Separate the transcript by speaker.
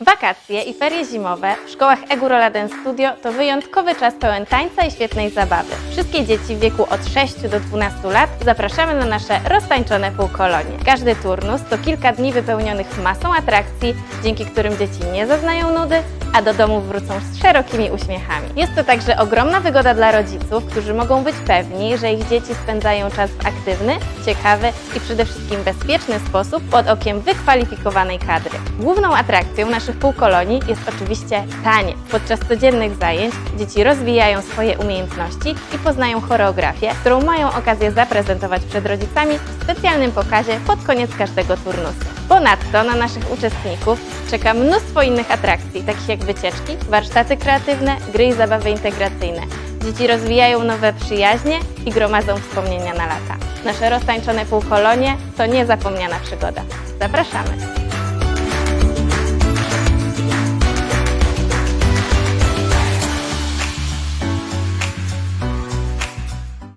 Speaker 1: Wakacje i ferie zimowe w szkołach Eguroladen Studio to wyjątkowy czas pełen tańca i świetnej zabawy. Wszystkie dzieci w wieku od 6 do 12 lat zapraszamy na nasze roztańczone półkolonie. Każdy turnus to kilka dni wypełnionych masą atrakcji, dzięki którym dzieci nie zaznają nudy, a do domu wrócą z szerokimi uśmiechami. Jest to także ogromna wygoda dla rodziców, którzy mogą być pewni, że ich dzieci spędzają czas w aktywny, ciekawy i przede wszystkim bezpieczny sposób pod okiem wykwalifikowanej kadry. Główną atrakcją naszych półkolonii jest oczywiście taniec. Podczas codziennych zajęć dzieci rozwijają swoje umiejętności i poznają choreografię, którą mają okazję zaprezentować przed rodzicami w specjalnym pokazie pod koniec każdego turnusu. Ponadto na naszych uczestników czeka mnóstwo innych atrakcji, takich jak wycieczki, warsztaty kreatywne, gry i zabawy integracyjne. Dzieci rozwijają nowe przyjaźnie i gromadzą wspomnienia na lata. Nasze roztańczone półkolonie to niezapomniana przygoda. Zapraszamy!